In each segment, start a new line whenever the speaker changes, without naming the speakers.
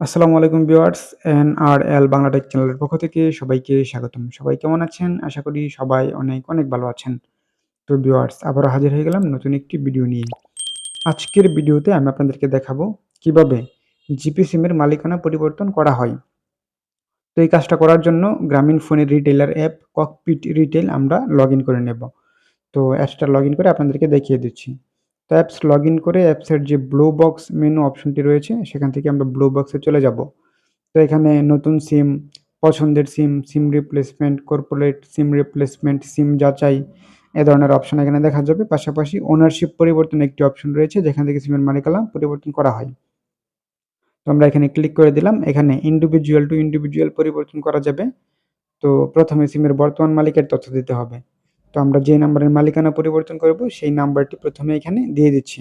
আসসালামু আলাইকুম viewers N R L Bangla tech চ্যানেলের পক্ষ থেকে সবাইকে স্বাগতম। সবাই কেমন আছেন? আশা করি সবাই অনেক অনেক ভালো আছেন। তো ভিউয়ার্স, আবারও হাজির হয়ে গেলাম নতুন একটি ভিডিও নিয়ে। আজকের ভিডিওতে আমি আপনাদেরকে দেখাবো কীভাবে জিপি সিমের মালিকানা পরিবর্তন করা হয়। তো এই কাজটা করার জন্য গ্রামীণ ফোনের রিটেলার অ্যাপ, ককপিট রিটেল আমরা লগ করে নেব। তো অ্যাপসটা লগ করে আপনাদেরকে দেখিয়ে দিচ্ছি। তো অ্যাপস লগ ইন করে অ্যাপসের যে ব্লু বক্স মেনু অপশনটি রয়েছে, সেখান থেকে আমরা ব্লু বক্সে চলে যাব। তো এখানে নতুন সিম পছন্দের SIM SIM replacement corporate SIM replacement SIM যাচাই, এ ধরনের অপশন এখানে দেখা যাবে। পাশাপাশি ওনারশিপ পরিবর্তন একটি অপশন রয়েছে, যেখান থেকে সিমের মালিকানা পরিবর্তন করা হয়। তো আমরা এখানে ক্লিক করে দিলাম, এখানে ইন্ডিভিজুয়াল টু ইন্ডিভিজুয়াল পরিবর্তন করা যাবে। তো প্রথমে সিমের বর্তমান মালিকের তথ্য দিতে হবে। তো আমরা যে নাম্বারের মালিকানা পরিবর্তন করব, সেই নাম্বারটি প্রথমে এখানে দিয়ে দিচ্ছি।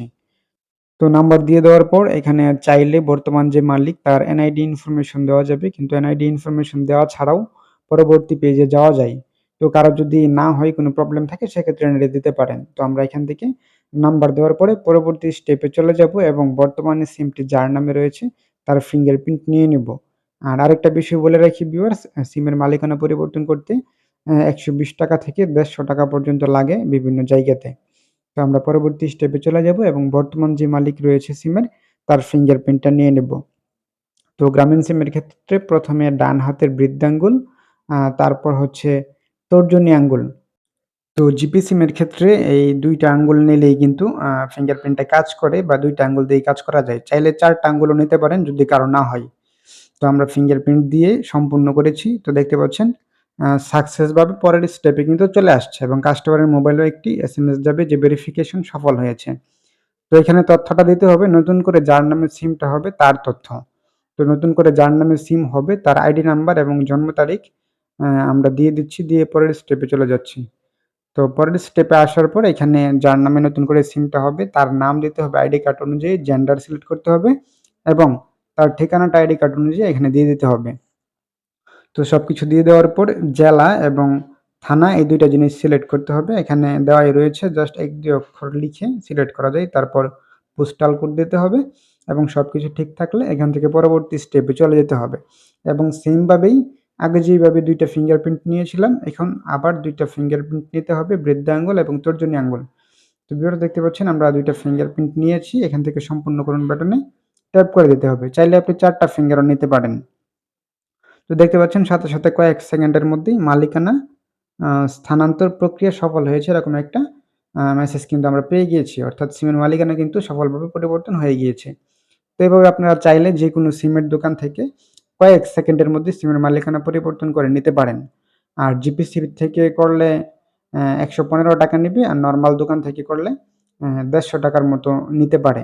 তো নাম্বার দিয়ে দেওয়ার পর এখানে চাইলে বর্তমান যে মালিক, তার এনআইডি ইনফরমেশন দেওয়া যাবে। কিন্তু এনআইডি ইনফরমেশন দেওয়া ছাড়াও পরবর্তী পেজে যাওয়া যায়। তো কারও যদি না হয়, কোনো প্রবলেম থাকে, সেক্ষেত্রে এনআইডি দিতে পারেন। তো আমরা এখান থেকে নাম্বার দেওয়ার পরে পরবর্তী স্টেপে চলে যাব এবং বর্তমানে সিমটি যার নামে রয়েছে, তার ফিঙ্গারপ্রিন্ট নিয়ে নেব। আর আরেকটা বিষয় বলে রাখি ভিউয়ার্স সিমের মালিকানা পরিবর্তন করতে একশো বিশ টাকা থেকে দেড়শো টাকা পর্যন্ত লাগে বিভিন্ন জায়গাতে। তো আমরা পরবর্তী স্টেপে চলে যাব এবং বর্তমান যে মালিক রয়েছে সিমের, তার ফিঙ্গারপ্রিন্টটা নিয়ে নেব। তো গ্রামীণ সিমের ক্ষেত্রে প্রথমে ডান হাতের বৃদ্ধাঙ্গুল তারপর হচ্ছে তর্জনী আঙ্গুল। তো জিপি সিমের ক্ষেত্রে এই দুইটা আঙ্গুল নিলেই কিন্তু ফিঙ্গারপ্রিন্টটা কাজ করে বা দুইটা আঙ্গুল দিয়ে কাজ করা যায়। চাইলে চারটা আঙ্গুলও নিতে পারেন যদি কারও না হয়। তো আমরা ফিঙ্গারপ্রিন্ট দিয়ে সম্পূর্ণ করেছি। তো দেখতে পাচ্ছেন সাকসেসভাবে পরের স্টেপে কিন্তু চলে আসছে এবং কাস্টমারের মোবাইলেও একটি এস এম এস যাবে যে ভেরিফিকেশন সফল হয়েছে। তো এখানে তথ্যটা দিতে হবে, নতুন করে যার নামে সিমটা হবে তার তথ্য। তো নতুন করে যার নামে সিম হবে তার আইডি নাম্বার এবং জন্ম তারিখ আমরা দিয়ে দিচ্ছি, দিয়ে পরের স্টেপে চলে যাচ্ছি। তো পরের স্টেপে আসার পর এখানে যার নামে নতুন করে সিমটা হবে তার নাম দিতে হবে আইডি কার্ড অনুযায়ী জেন্ডার সিলেক্ট করতে হবে এবং তার ঠিকানাটা আইডি কার্ড অনুযায়ী এখানে দিয়ে দিতে হবে। তো সব কিছু দিয়ে দেওয়ার পর জেলা এবং থানা এই দুইটা জিনিস সিলেক্ট করতে হবে। এখানে দেওয়াই রয়েছে জাস্ট এক দুই অক্ষর লিখে সিলেক্ট করা যায়, তারপর পোস্টাল কোড দিতে হবে এবং সব কিছু ঠিক থাকলে এখান থেকে পরবর্তী স্টেপে চলে যেতে হবে। এবং সেমভাবেই আগে যেইভাবে দুইটা ফিঙ্গারপ্রিন্ট নিয়েছিলাম, এখন আবার দুইটা ফিঙ্গারপ্রিন্ট নিতে হবে, বৃদ্ধ আঙ্গুল এবং তর্জনী আঙ্গুল। তো ভিডিওটা দেখতে পাচ্ছেন আমরা দুইটা ফিঙ্গারপ্রিন্ট নিয়েছি, এখান থেকে সম্পূর্ণ বাটনে ট্যাপ করে দিতে হবে। চাইলে আপনি চারটা ফিঙ্গারও নিতে পারেন। তো দেখতে পাচ্ছেন সাথে সাথে কয়েক সেকেন্ডের মধ্যেই মালিকানা স্থানান্তর প্রক্রিয়া সফল হয়েছে এরকম একটা মেসেজ কিন্তু আমরা পেয়ে গিয়েছি। অর্থাৎ সিমের মালিকানা কিন্তু সফলভাবে পরিবর্তন হয়ে গিয়েছে। তো এভাবে আপনারা চাইলে যে কোনো সিমের দোকান থেকে কয়েক সেকেন্ডের মধ্যে সিমের মালিকানা পরিবর্তন করে নিতে পারেন। আর জিপিসি থেকে করলে একশো পনেরো টাকা নেবে, আর নর্মাল দোকান থেকে করলে দেড়শো টাকার মতো নিতে পারে।